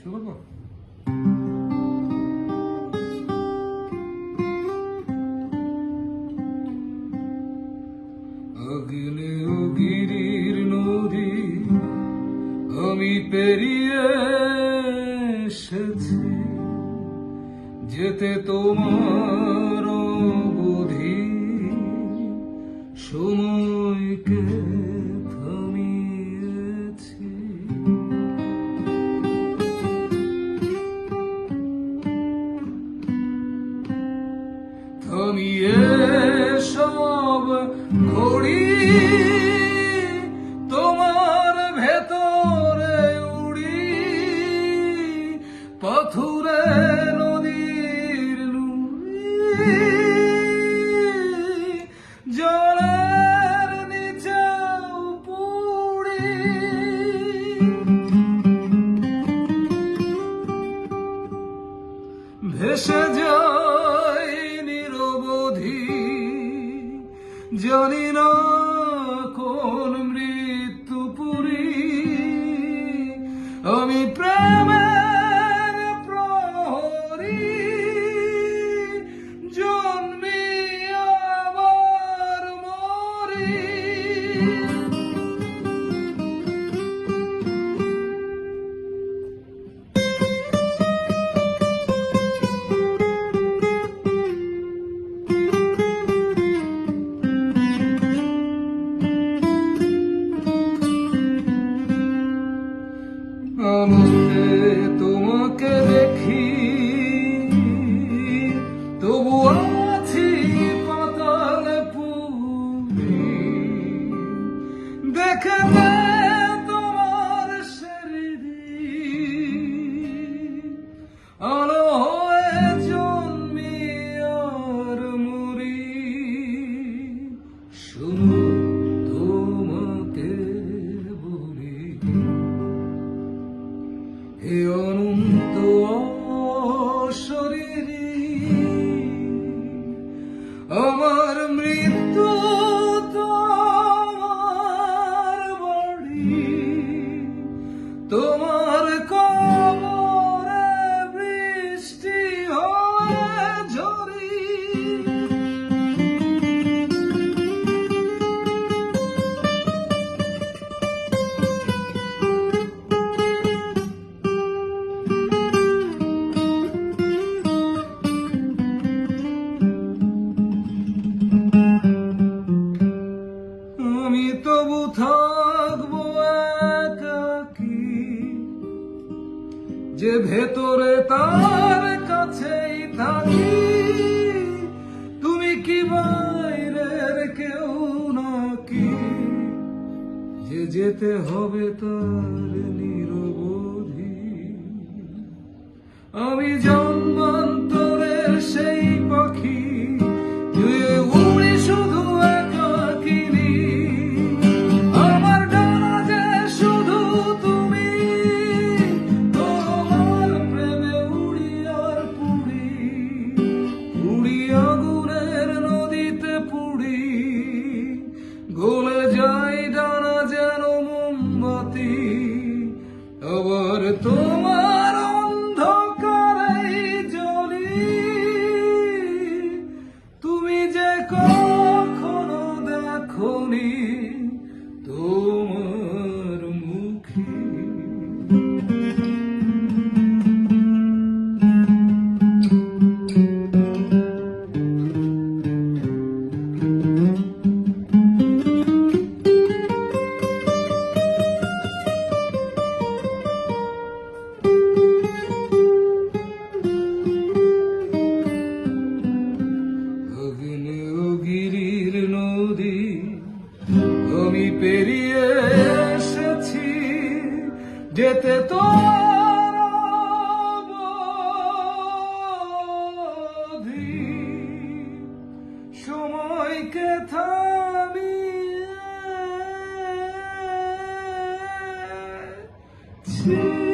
শুরু করব? আমি যেতে তোমার বুধি সময়কে থামিয়ে সব ঘড়ি তোমার ভেতরে উড়ি। পাথুরে নদীর নুড়ি জলের নিচে পুড়ি। ভেসে যায় 전이 너 অনন্ত শরীরী যে ভেতরে তার কাছেই থাকি, তুমি কি বাইরের কেউ নাকি? যে যেতে হবে তার নিরবধি। আমি জন্মান্তরের তোমার see.